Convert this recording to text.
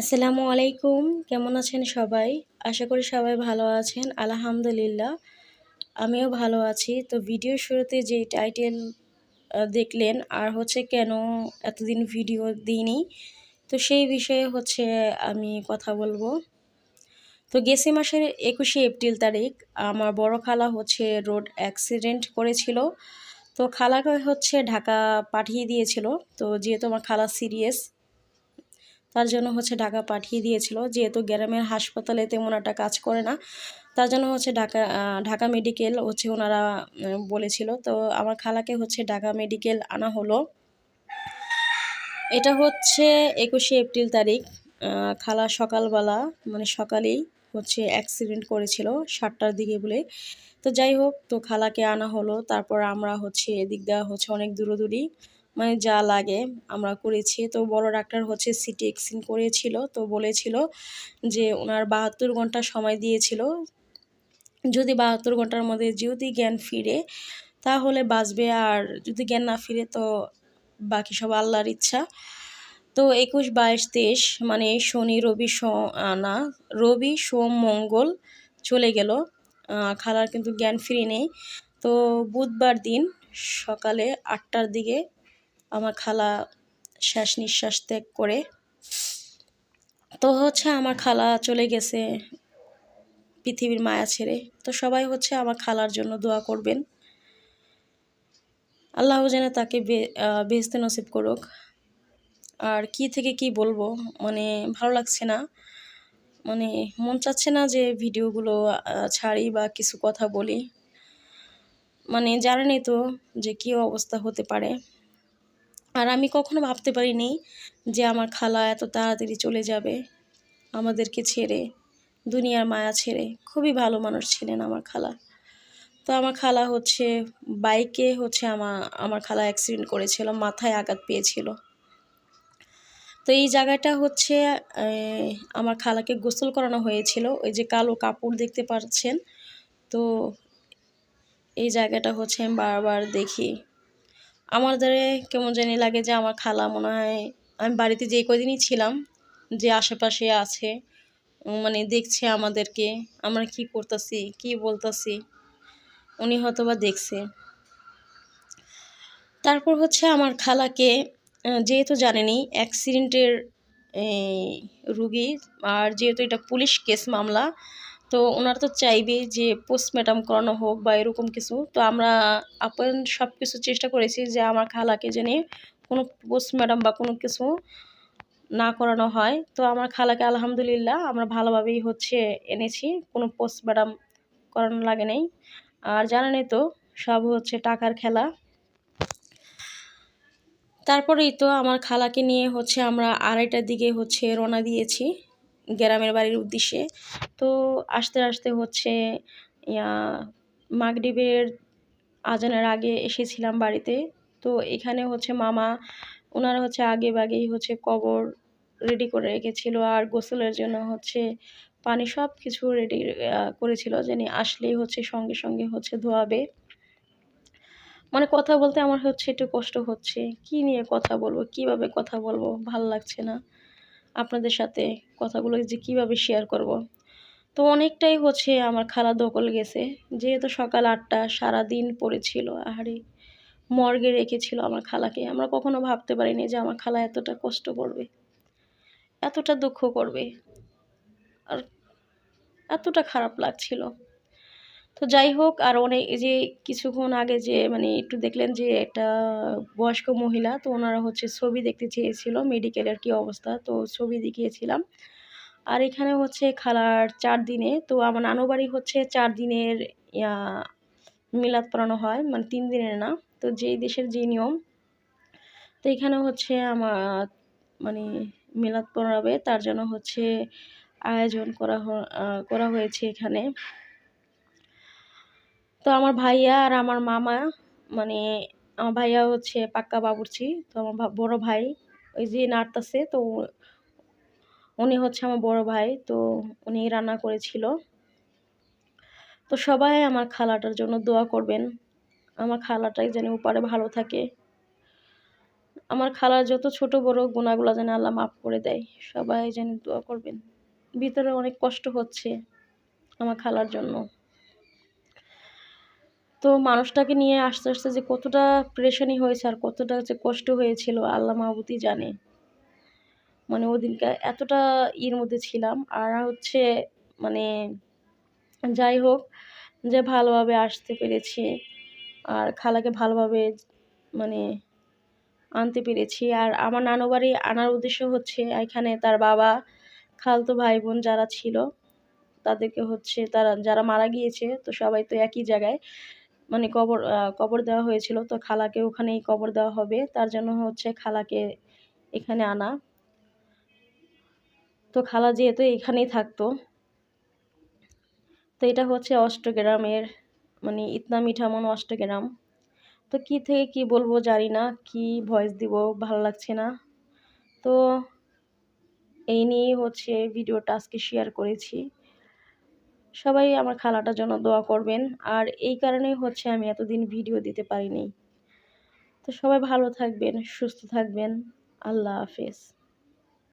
আসসালামু আলাইকুম। কেমন আছেন সবাই? আশা করি সবাই ভালো আছেন। আলহামদুলিল্লাহ, আমিও ভালো আছি। তো ভিডিও শুরুতে যে টাইটেল দেখলেন, আর হচ্ছে কেন এতদিন ভিডিও দিইনি, তো সেই বিষয়ে হচ্ছে আমি কথা বলব। তো গেছে মাসের একুশে এপ্রিল তারিখ, আমার বড় খালা হচ্ছে রোড অ্যাক্সিডেন্ট করেছিল। তো খালাকে হচ্ছে ঢাকা পাঠিয়ে দিয়েছিল। তো যেহেতু আমার খালা সিরিয়াস তার জন্য হচ্ছে ঢাকা পাঠিয়ে দিয়েছিল। যেহেতু গ্রামের হাসপাতালে তেমন একটা কাজ করে না, তার জন্য হচ্ছে ঢাকা ঢাকা মেডিকেল হচ্ছে ওনারা বলেছিল। তো আমার খালাকে হচ্ছে ঢাকা মেডিকেল আনা হলো। এটা হচ্ছে একুশে এপ্রিল তারিখ। খালা সকালবেলা মানে সকালেই হচ্ছে অ্যাক্সিডেন্ট করেছিল সাতটার দিকে বলে। তো যাই হোক, তো খালাকে আনা হলো। তারপর আমরা হচ্ছে এদিক দেওয়া হচ্ছে অনেক দূরদূরি মানে যা লাগে আমরা করেছি। তো বড় ডাক্তার হচ্ছে সিটি এক্সিন করেছিল। তো বলেছিল যে ওনার বাহাত্তর ঘণ্টা সময় দিয়েছিল। যদি বাহাত্তর ঘণ্টার মধ্যে যদি জ্ঞান ফিরে, তাহলে বাঁচবে। আর যদি জ্ঞান না ফিরে, তো বাকি সব আল্লাহর ইচ্ছা। তো একুশ, বাইশ, তেইশ মানে শনি, রবি না, রবি, সোম, মঙ্গল চলে গেল। খালার কিন্তু জ্ঞান ফিরে নেই। তো বুধবার দিন সকালে আটটার দিকে আমার খালা শ্বাস নিঃশ্বাস ত্যাগ করে। তো হচ্ছে আমার খালা চলে গেছে পৃথিবীর মায়া ছেড়ে। তো সবাই হচ্ছে আমার খালার জন্য দোয়া করবেন। আল্লাহ যেন তাকে বেহেস্তে নসিব করুক। আর কি থেকে কি বলব? মানে ভালো লাগছে না। মানে মন চাচ্ছে না যে ভিডিওগুলো ছাড়ি বা কিছু কথা বলি। মানে জানেনই তো যে কী অবস্থা হতে পারে। আর আমি কখনো ভাবতে পারিনি যে আমার খালা এত তাড়াতাড়ি চলে যাবে আমাদেরকে ছেড়ে, দুনিয়ার মায়া ছেড়ে। খুবই ভালো মানুষ ছিলেন আমার খালা। তো আমার খালা হচ্ছে, বাইকে হচ্ছে আমার আমার খালা অ্যাক্সিডেন্ট করেছিল, মাথায় আঘাত পেয়েছিল। তো এই জায়গাটা হচ্ছে আমার খালাকে গোসল করানো হয়েছিল। ওই যে কালো কাপড় দেখতে পাচ্ছেন। তো এই জায়গাটা হচ্ছে আমি বারবার দেখি। আমাদের কেমন জানি লাগে যে আমার খালা মনে হয়, আমি বাড়িতে যে কদিনই ছিলাম যে আশেপাশে আছে মানে দেখছে আমাদেরকে, আমরা কি করতেছি, কি বলতেছি, উনি হয়তো বা দেখছে। তারপর হচ্ছে আমার খালাকে যেহেতু জানেনি অ্যাক্সিডেন্টের রুগী, আর যেহেতু এটা পুলিশ কেস মামলা তো ওনারা তো চাইবে যে পোস্টম্যাটাম করানো হোক বা এরকম কিছু। তো আমরা আপন সব কিছু চেষ্টা করেছি যে আমার খালাকে জেনে কোনো পোস্টম্যাডাম বা কোনো কিছু না করানো হয়। তো আমার খালাকে আলহামদুলিল্লাহ আমরা ভালোভাবেই হচ্ছে এনেছি, কোনো পোস্টম্যাডাম করানো লাগে নেই। আর জানেনই তো, সব হচ্ছে টাকার খেলা। তারপরেই তো আমার খালাকে নিয়ে হচ্ছে আমরা আড়াইটার দিকে হচ্ছে রওনা দিয়েছি। গ্রামের বাড়ির উদ্দেশ্যে। তো আসতে আসতে হচ্ছে মাগরিবের আজানের আগে এসেছিলাম বাড়িতে। তো এখানে হচ্ছে মামা ওনারা হচ্ছে আগে বাগেই হচ্ছে কবর রেডি করে রেখেছিল আর গোসলের জন্য হচ্ছে পানি সব কিছু রেডি করেছিল যিনি আসলেই হচ্ছে সঙ্গে সঙ্গে হচ্ছে ধোয়াবে। মানে কথা বলতে আমার হচ্ছে একটু কষ্ট হচ্ছে। কি নিয়ে কথা বলব? কীভাবে কথা বলব? ভালো লাগছে না। আপনাদের সাথে কথাগুলো যে কীভাবে শেয়ার করব। তো অনেকটাই হচ্ছে আমার খালা দখল গেছে। যেহেতু সকাল আটটা সারা দিন পড়েছিল, আহারে মর্গে রেখেছিল আমার খালাকে। আমরা কখনো ভাবতে পারিনি যে আমার খালা এতটা কষ্ট করবে, এতটা দুঃখ করবে। আর এতটা খারাপ লাগছিল। তো যাই হোক, আর অনেক যে কিছুক্ষণ আগে যে মানে একটু দেখলেন যে একটা বয়স্ক মহিলা, তো ওনারা হচ্ছে ছবি দেখতে চেয়েছিল মেডিকেলের কি অবস্থা, তো ছবি দেখিয়েছিলাম। আর এখানে হচ্ছে খালার চার দিনে, তো আমার নানু বাড়ি হচ্ছে চার দিনের মিলাদ পড়ানো হয় মানে তিন দিনের না, তো যেই দেশের যে নিয়ম, তো এখানে হচ্ছে আমার মানে মিলাদ পড়াবে, তার জন্য হচ্ছে আয়োজন করা করা হয়েছে এখানে। তো আমার ভাইয়া আর আমার মামা মানে আমার ভাইয়া হচ্ছে পাক্কা বাবুর্চি, তো আমার বড় ভাই, ওই যে নাড়তাছে তো উনি হচ্ছে আমার বড় ভাই, তো উনি রান্না করেছিল। তো সবাই আমার খালাটার জন্য দোয়া করবেন। আমার খালাটাই যেন উপারে ভালো থাকে। আমার খালার যত ছোট বড় গুণাগুলো যেন আল্লাহ মাফ করে দেয়, সবাই যেন দোয়া করবেন। ভিতরে অনেক কষ্ট হচ্ছে আমার খালার জন্য। তো মানুষটাকে নিয়ে আস্তে আস্তে যে কতটা প্রেশানি হয়েছে আর কতটা যে কষ্ট হয়েছিল, আল্লাহ মাহবুতি জানে। মানে ওদিনকে এতটা ইয়ের মধ্যে ছিলাম। আর হচ্ছে মানে যাই হোক, যে ভালোভাবে আসতে পেরেছি আর খালাকে ভালোভাবে মানে আনতে পেরেছি। আর আমার নানু বাড়ি আনার উদ্দেশ্য হচ্ছে এখানে তার বাবা, খালতো ভাই বোন যারা ছিল, তাদেরকে হচ্ছে তারা, যারা মারা গিয়েছে, তো সবাই তো একই জায়গায়। মানে কবর কবর দেওয়া হয়েছিল। তো খালাকে ওখানেই কবর দেওয়া হবে। তার জন্য হচ্ছে খালাকে এখানে আনা। তো খালা যেহেতু এখানেই থাকতো, তো এটা হচ্ছে অষ্টগ্রামের মানে ইতনা মিঠামন অষ্টগ্রাম। তো কি থেকে কি বলব জানি না, কি ভয়েস দিব ভালো লাগছে না। তো এই নিয়েই হচ্ছে ভিডিওটা আজকে শেয়ার করেছি। সবাই আমার খালাটার জন্য দোয়া করবেন। আর এই কারণেই হচ্ছে আমি এতদিন ভিডিও দিতে পারিনি। তো সবাই ভালো থাকবেন, সুস্থ থাকবেন। আল্লাহ হাফেজ।